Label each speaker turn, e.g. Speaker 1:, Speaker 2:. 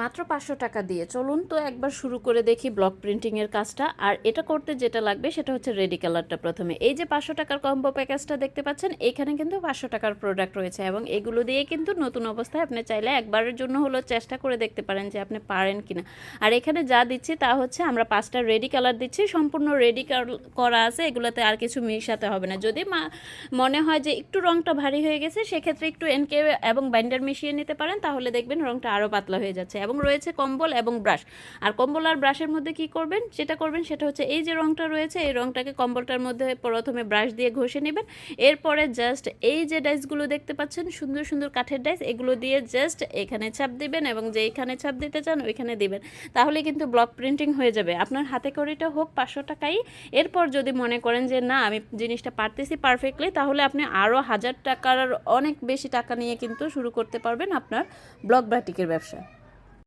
Speaker 1: মাত্র পাঁচশো টাকা দিয়ে। চলুন তো একবার শুরু করে দেখি ব্লক প্রিন্টিংয়ের কাজটা। আর এটা করতে যেটা লাগবে সেটা হচ্ছে রেডি কালারটা প্রথমে। এই যে পাঁচশো টাকার কম্বো প্যাকেজটা দেখতে পাচ্ছেন, এখানে কিন্তু পাঁচশো টাকার প্রোডাক্ট রয়েছে এবং এগুলো দিয়ে কিন্তু নতুন অবস্থায় আপনি চাইলে একবারের জন্য হলো চেষ্টা করে দেখতে পারেন যে আপনি পারেন কিনা। আর এখানে যা দিচ্ছি তা হচ্ছে আমরা পাঁচটা রেডি কালার দিচ্ছি, সম্পূর্ণ রেডি করা আছে, এগুলোতে আর কিছু মিশাতে হবে না। যদি মনে হয় যে একটু রংটা ভারী হয়ে গেছে, সেক্ষেত্রে একটু এনকে এবং বাইন্ডার মিশিয়ে নিতে পারেন, তাহলে দেখবেন রংটা আরও পাতলা হয়ে যাচ্ছে। এবং রয়েছে কম্বল এবং ব্রাশ। আর কম্বল আর ব্রাশের মধ্যে কি করবেন? যেটা করবেন, সেটা হচ্ছে এই যে রংটা রয়েছে, এই রংটাকে কম্বলটার মধ্যে প্রথমে ব্রাশ দিয়ে ঘষে নেবেন। এরপরে জাস্ট এই যে ডাইসগুলো দেখতে পাচ্ছেন, সুন্দর সুন্দর কাঠের ডাইস এগুলো দিয়ে জাস্ট এখানে ছাপ দিবেন এবং যে এখানে ছাপ দিতে চান ওইখানে দিবেন। তাহলে কিন্তু ব্লক প্রিন্টিং হয়ে যাবে। আপনার হাতে করিটা হোক, পাঁচশো টাকাই। এরপর যদি মনে করেন যে, না, আমি জিনিসটা পারতেছি পারফেক্টলি তাহলে আপনি আরও হাজার টাকার অনেক বেশি টাকা নিয়ে কিন্তু শুরু করতে পারবেন আপনার ব্লক বাটিকের ব্যবসা।